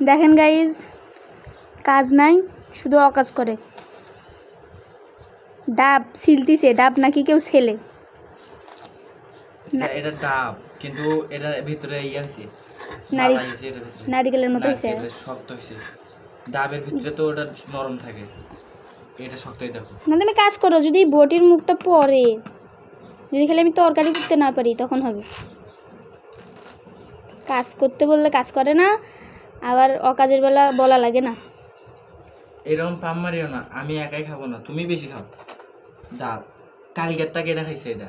দেখেন গাইজ কাজ নাই শুধু অকাজ করে। ডাব ছিলতিছে ডাব নাকি কেউ ছেলে। এটা- ডাব কিন্তু এটার ভিতরে ইয়ে নারিকেলের মতো হয়েছে শক্ত হয়েছে ডাবের ভিতরে তো ওটা নরম থাকে। এটা শক্তই দেখো না তুমি কাজ করো যদি বটির মুখটা পরে যদি খালি আমি তরকারি করতে না পারি তখন হবে। কাজ করতে বললে কাজ করে না আবার অকাজের বেলা বলা লাগে না। এরকম পাম মারিও না আমি একাই খাব না তুমি বেশি খাও। ডাব কালকেরটা কেটা খাইছে এটা?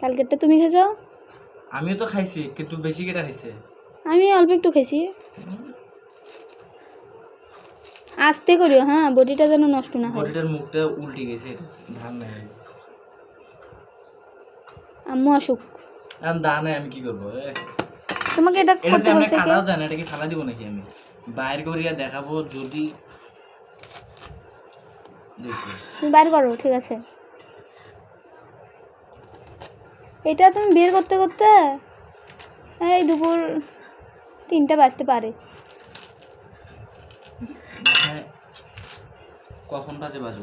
কালকেরটা তুমি খাইছো? আমিও তো খাইছি কিন্তু বেশি কেটা খাইছে? আমি অল্প একটু খাইছি। আস্তে করিও হ্যাঁ বডিটা যেন নষ্ট না হয়। বডিটার মুখটা উল্টে গেছে ধান নাই। আম্মু দা নাই আমি কি করব এ, তোমাকে এটা করতে বলছে কে? কাটাও যায় এটা কি ফালা দিব নাকি আমি? বাইরে করিয়া দেখাবো যদি দেখো। বাইর করো ঠিক আছে। এটা তুমি বের করতে করতে এই দুপুর তিনটা বাজতে পারে। হ্যাঁ কখন বাজে বাজু?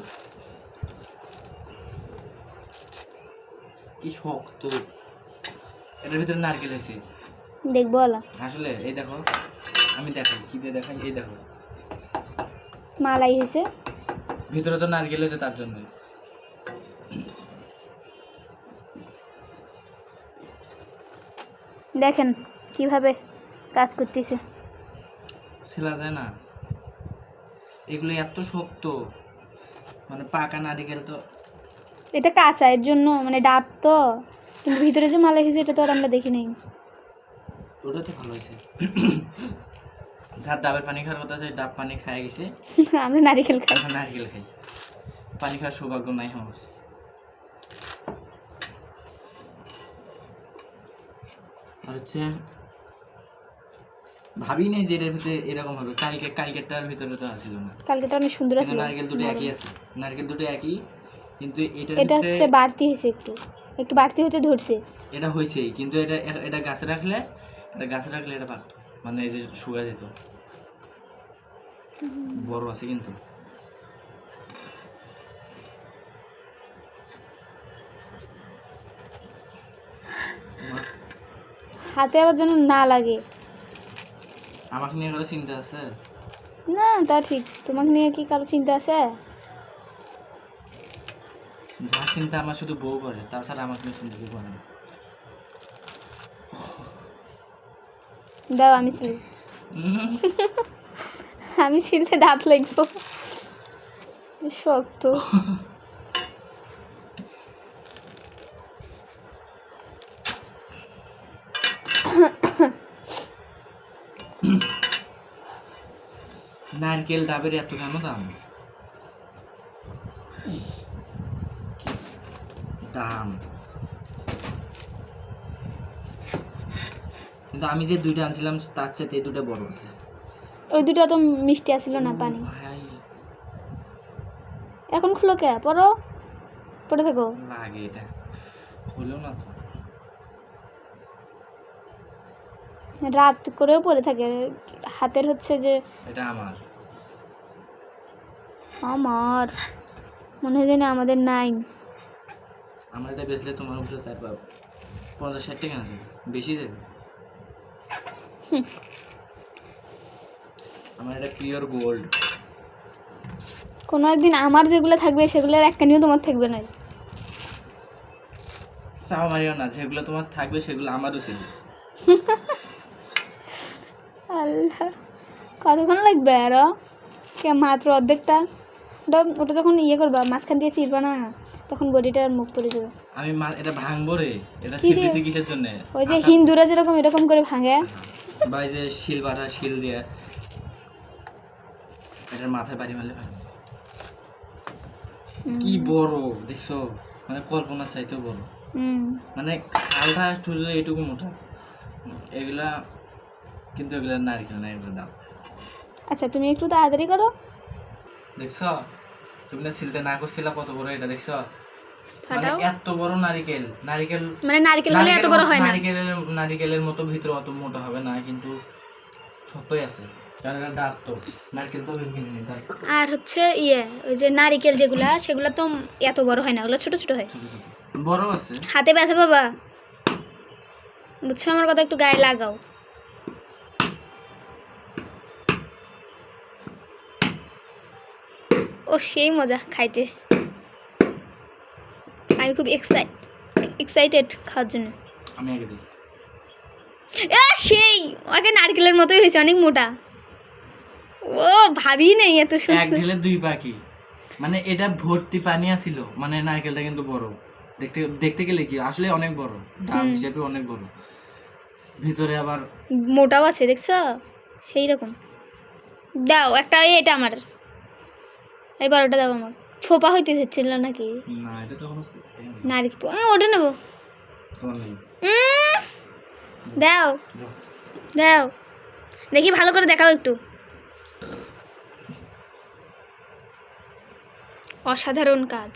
কি শক্ত। এটার ভিতরে নারকেল আছে দেখব আলা আসলে এই দেখো আমি দেখাই কি দিয়ে দেখাই এই দেখো। মালাই হয়েছে। ভিতরে তো নারকেল হয়েছে তার জন্য দেখেন কীভাবে কাজ করতেছে। ছেলা যায় না। এগুলো এত শক্ত। মানে পাকা নারিকেল তো। এটা কাঁচা এর জন্য মানে ডাব তো। কিন্তু ভিতরে যে মালাই হয়েছে এটা তো আর আমরা দেখি নাই। ওটা তো ভালো হয়েছে। যার ডাবের পানি খাওয়ার কথা আছে ডাব পানি খায় গেছে। আমরা নারিকেল খাই। এখন নারকেল খাই। পানি খাওয়ার সৌভাগ্য নাই আমার আর হচ্ছে ভাবি নাই যে এটার ভিতরে এরকম হবে। কালকে কালকেরটার ভিতরে তো আসছিল না। কালকে তো অনেক সুন্দর আছে নারকেল দুটো একই আছে। নারকেল দুটো একই কিন্তু এটার এটা হচ্ছে বাড়তি হয়েছে একটু। একটু বাড়তি হতে ধরছে। এটা হয়েছেই কিন্তু এটা এটা গাছে রাখলে এটা গাছে রাখলে এটা পারত মানে এই যে শুকা যেত। বড় আছে কিন্তু। হাতে আবার যেন না লাগে। আমাকে নিয়ে কারও চিন্তা আছে? না তা ঠিক। তোমাকে নিয়ে কি কারও চিন্তা আছে? যা চিন্তা আমার শুধু বউ করে তাছাড়া আমাকে নিয়ে চিন্তা কেউ করে না। দাও আমি ছিল। আমি ছিলতে দাঁত লাগবো। শক্ত। নারকেল ডাবের এত কেন দাম? দাম। কিন্তু আমি যে দুইটা আনছিলাম তার এই দুটো বড় আছে। ওই দুটো তো মিষ্টি আসছিল না পানি। এখন খুলো কে? পড়ো। পড়ে থাকো। লাগে এটা। হলো না তো। রাত করেও পড়ে থাকে। হাতের হচ্ছে যে এটা আমার। আমার। মনে হয় না আমাদের নাই। আমার এটা বেচলে তোমার উপরে চার পাবো। পঞ্চাশ ষাট টাকা আছে। বেশি যাবে। আমার এটা পিওর গোল্ড কোনো একদিন আমার যেগুলো থাকবে সেগুলোর একখানিও তোমার থাকবে না। চাওয়া মারিও না যেগুলো তোমার থাকবে সেগুলো আমারও ছিল আল্লাহ কতক্ষণ লাগবে আরও? কে মাত্র অর্ধেকটা? ওটা ওটা যখন ইয়ে করবা মাঝখান দিয়ে ছিড়বা না তখন বডিটার মুখ পড়ে যাবে। আমি এটা ভাঙবো রে? এটা কি কিসের জন্য? ওই যে হিন্দুরা যেরকম এরকম করে ভাঙে এই যে শিল বাটা শিল দিয়ে এটার মাথায় বাড়ি মারলে কি বড় দেখছ? মানে কল্পনা চাইতেও বড়। মানে খালটা শুধু এটুকু মোটা এগুলা কিন্তু এগুলা নারকেল না এগুলো দাম আচ্ছা তুমি একটু তাড়াতাড়ি করো। দেখছ? তুমি না ছিলতে না করছিলা কত বড় এটা দেখছ? ফাটাও। এত বড় নারিকেল নারিকেল মানে নারকেল হলে এত বড় হয় না? নারিকেলের নারিকেলের মতো ভিতরে অত মোটা হবে না কিন্তু আছে। আর হচ্ছে ইয়ে ওই যে নারিকেল যেগুলা সেগুলো তো এত বড় হয় না ওগুলো ছোট ছোট হয়। বড় আছে। হাতে ব্যথা বাবা বুঝছ আমার কথা একটু গায়ে লাগাও। ও সেই মজা খাইতে। আমি খুব এক্সাইট এক্সাইটেড খাওয়ার জন্য। আমি আগে দিই এ সেই ওকে নারকেলের মতোই হয়েছে অনেক মোটা। ও ভাবি নেই এত এক ঢেলে দুই পাখি। মানে এটা ভর্তি পানি আছিল মানে নারকেলটা কিন্তু বড়। দেখতে দেখতে গেলে কি আসলে অনেক বড় ডাব হিসেবে অনেক বড়। ভিতরে আবার মোটাও আছে দেখছ? সেই রকম। দাও একটা এটা আমার। এই বড়টা দাও আমার ফোপা হইতে ছিল নাকি? না এটা তো আমি ওটা নেব। দাও। দাও। দেখি ভালো করে দেখাও একটু। অসাধারণ কাজ।